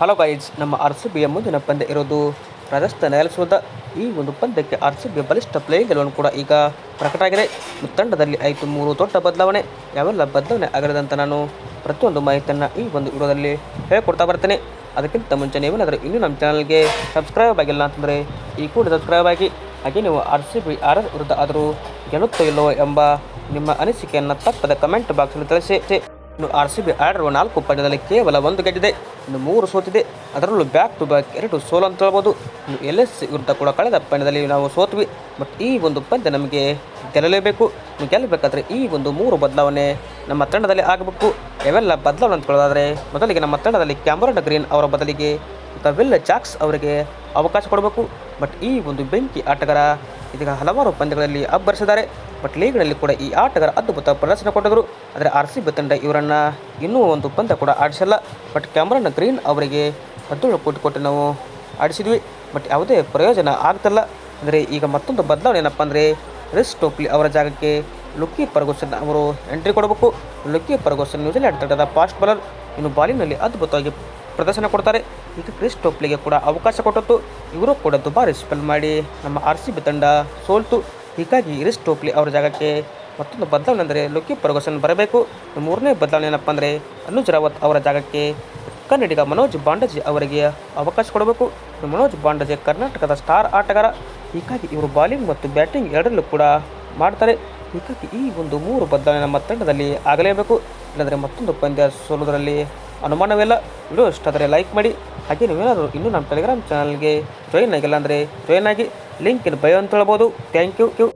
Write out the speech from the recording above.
Hello guys ನಮ್ಮ R C ಬಿಯ ಮುಂದಿನ ಪಂದ್ಯ ಇರೋದು ರಾಜಸ್ಥಾನ ವಿರುದ್ಧ. ಈ ಒಂದು ಪಂದ್ಯಕ್ಕೆ ಆರ್ ಸಿ ಬಿಯ ಬಲಿಷ್ಠ ಪ್ಲೇ ಗೆಲುವನ್ನು ಕೂಡ ಈಗ ಪ್ರಕಟ ಆಗಿದೆ ತಂಡದಲ್ಲಿ ಆಯಿತು ಮೂರು ದೊಡ್ಡ ಬದಲಾವಣೆ, ಯಾವೆಲ್ಲ ಬದಲಾವಣೆ ಆಗಿರೋದಂತ ನಾನು ಪ್ರತಿಯೊಂದು ಮಾಹಿತಿಯನ್ನು ಈ ಒಂದು ವಿಡಿಯೋದಲ್ಲಿ ಹೇಳ್ಕೊಡ್ತಾ ಬರ್ತೇನೆ. ಅದಕ್ಕಿಂತ ಮುಂಚೆ ನೀವೇನಾದರೂ ಇನ್ನೂ ನಮ್ಮ ಚಾನಲ್ಗೆ ಸಬ್ಸ್ಕ್ರೈಬ್ ಆಗಿಲ್ಲ ಅಂತಂದರೆ ಈ ಕೂಡ ಸಬ್ಸ್ಕ್ರೈಬ್ ಆಗಿ, ಹಾಗೆ ನೀವು R C B R S ವಿರುದ್ಧ ಆದರೂ ಗೆಲ್ಲುತ್ತೋ ಇಲ್ಲವೋ ಎಂಬ ನಿಮ್ಮ ಅನಿಸಿಕೆಯನ್ನು ತಪ್ಪದ ಕಮೆಂಟ್ ಬಾಕ್ಸಲ್ಲಿ ತಿಳಿಸಿ. ಇನ್ನು ಆರ್ ಸಿ ಬಿ ಆಡಿರುವ ನಾಲ್ಕು ಪಂದ್ಯದಲ್ಲಿ ಕೇವಲ ಒಂದು ಗೆದ್ದಿದೆ. ಇನ್ನು ಮೂರು ಸೋತಿದೆ. ಅದರಲ್ಲೂ ಬ್ಯಾಕ್ ಟು ಬ್ಯಾಕ್ ಎರಡು ಸೋಲು ಅಂತ ಹೇಳ್ಬೋದು. ಇನ್ನು ಎಲ್ ಎಸ್ ವಿರುದ್ಧ ಕೂಡ ಕಳೆದ ಪಂದ್ಯದಲ್ಲಿ ನಾವು ಸೋತ್ವಿ. ಬಟ್ ಈ ಒಂದು ಪಂದ್ಯ ನಮಗೆ ಗೆಲ್ಲಲೇಬೇಕು. ಇನ್ನು ಗೆಲ್ಲಬೇಕಾದ್ರೆ ಈ ಒಂದು ಮೂರು ಬದಲಾವಣೆ ನಮ್ಮ ತಂಡದಲ್ಲಿ ಆಗಬೇಕು. ಇವೆಲ್ಲ ಬದಲಾವಣೆ ಅಂದ್ಕೊಳ್ಳೋದಾದರೆ ಮೊದಲಿಗೆ ನಮ್ಮ ತಂಡದಲ್ಲಿ ಕ್ಯಾಮರನ್ ಗ್ರೀನ್ ಅವರ ಬದಲಿಗೆ ವಿಲ್ ಜಾಕ್ಸ್ ಅವರಿಗೆ ಅವಕಾಶ ಕೊಡಬೇಕು. ಬಟ್ ಈ ಒಂದು ಬೆಂಕಿ ಆಟಗಾರ ಇದೀಗ ಹಲವಾರು ಪಂದ್ಯಗಳಲ್ಲಿ ಅಬ್ಬರಿಸಿದ್ದಾರೆ. ಬಟ್ ಲೀಗ್ನಲ್ಲಿ ಕೂಡ ಈ ಆಟಗಾರ ಅದ್ಭುತ ಪ್ರದರ್ಶನ ಕೊಟ್ಟಿದ್ರು ಆದರೆ ಆರ್ ಸಿ ಬಿ ತಂಡ ಇವರನ್ನು ಇನ್ನೂ ಒಂದು ಪಂದ್ಯ ಕೂಡ ಆಡಿಸಲ್ಲ. ಬಟ್ ಕ್ಯಾಮರನ್ ಗ್ರೀನ್ ಅವರಿಗೆ ಹದಿನೇಳು ಕೋಟಿ ಕೊಟ್ಟು ನಾವು ಆಡಿಸಿದ್ವಿ. ಬಟ್ ಯಾವುದೇ ಪ್ರಯೋಜನ ಆಗ್ತಲ್ಲ. ಅಂದರೆ ಈಗ ಮತ್ತೊಂದು ಬದಲಾವಣೆ ಏನಪ್ಪ ಅಂದರೆ ರಿಸ್ ಟೋಪ್ಲಿ ಅವರ ಜಾಗಕ್ಕೆ ಲುಕ್ಕಿ ಪರ್ಗೋಸನ್ ಅವರು ಎಂಟ್ರಿ ಕೊಡಬೇಕು. ಲುಕ್ಕಿ ಪರ್ಗೋಸನ್ ನ್ಯೂಜಿಲ್ಯಾಂಡ್ ತಂಡದ ಫಾಸ್ಟ್ ಬಾಲರ್. ಇನ್ನು ಬಾಲಿಂಗ್ನಲ್ಲಿ ಅದ್ಭುತವಾಗಿ ಪ್ರದರ್ಶನ ಕೊಡ್ತಾರೆ. ಇದು ಕ್ರಿಸ್ ಟೋಪ್ಲಿಗೆ ಕೂಡ ಅವಕಾಶ ಕೊಟ್ಟತ್ತು ಇವರು ಕೂಡ ದುಬಾರಿ ಸ್ಪೆಲ್ ಮಾಡಿ ನಮ್ಮ ಆರ್ ಸಿ ಬಿ ತಂಡ ಸೋಲ್ತು. ಹೀಗಾಗಿ ಇರಿಸ್ ಟೋಪ್ಲಿ ಅವರ ಜಾಗಕ್ಕೆ ಮತ್ತೊಂದು ಬದಲಾವಣೆ ಅಂದರೆ ಲುಕ್ಕಿ ಪರ್ಗೋಸನ್ ಬರಬೇಕು. ಮೂರನೇ ಬದಲಾವಣೆ ಏನಪ್ಪ ಅಂದರೆ ಅನುಜ್ ರಾವತ್ ಅವರ ಜಾಗಕ್ಕೆ ಕನ್ನಡಿಗ ಮನೋಜ್ ಬಾಂಡಜಿ ಅವರಿಗೆ ಅವಕಾಶ ಕೊಡಬೇಕು. ಮನೋಜ್ ಬಾಂಡಜಿ ಕರ್ನಾಟಕದ ಸ್ಟಾರ್ ಆಟಗಾರ. ಹೀಗಾಗಿ ಇವರು ಬಾಲಿಂಗ್ ಮತ್ತು ಬ್ಯಾಟಿಂಗ್ ಎರಡರಲ್ಲೂ ಕೂಡ ಮಾಡ್ತಾರೆ. ಹೀಗಾಗಿ ಈ ಒಂದು ಮೂರು ಬದಲಾವಣೆ ನಮ್ಮ ತಂಡದಲ್ಲಿ ಆಗಲೇಬೇಕು. ಇಲ್ಲಾಂದರೆ ಮತ್ತೊಂದು ಪಂದ್ಯ ಸೋಲೋದರಲ್ಲಿ ಅನುಮಾನವಿಲ್ಲ. ವಿಡಿಯೋ ಇಷ್ಟ ಆದರೆ ಲೈಕ್ ಮಾಡಿ. ಹಾಗೆ ನೀವೇನಾದರೂ ಇನ್ನೂ ನಮ್ಮ ಟೆಲಿಗ್ರಾಮ್ ಚಾನಲ್ಗೆ ಜಾಯಿನ್ ಆಗಿಲ್ಲ ಅಂದರೆ ಜಾಯಿನ್ ಆಗಿ. ಲಿಂಕ್ ಬಯೋ ಅಂತ ಹೇಳ್ಬೋದು. Thank you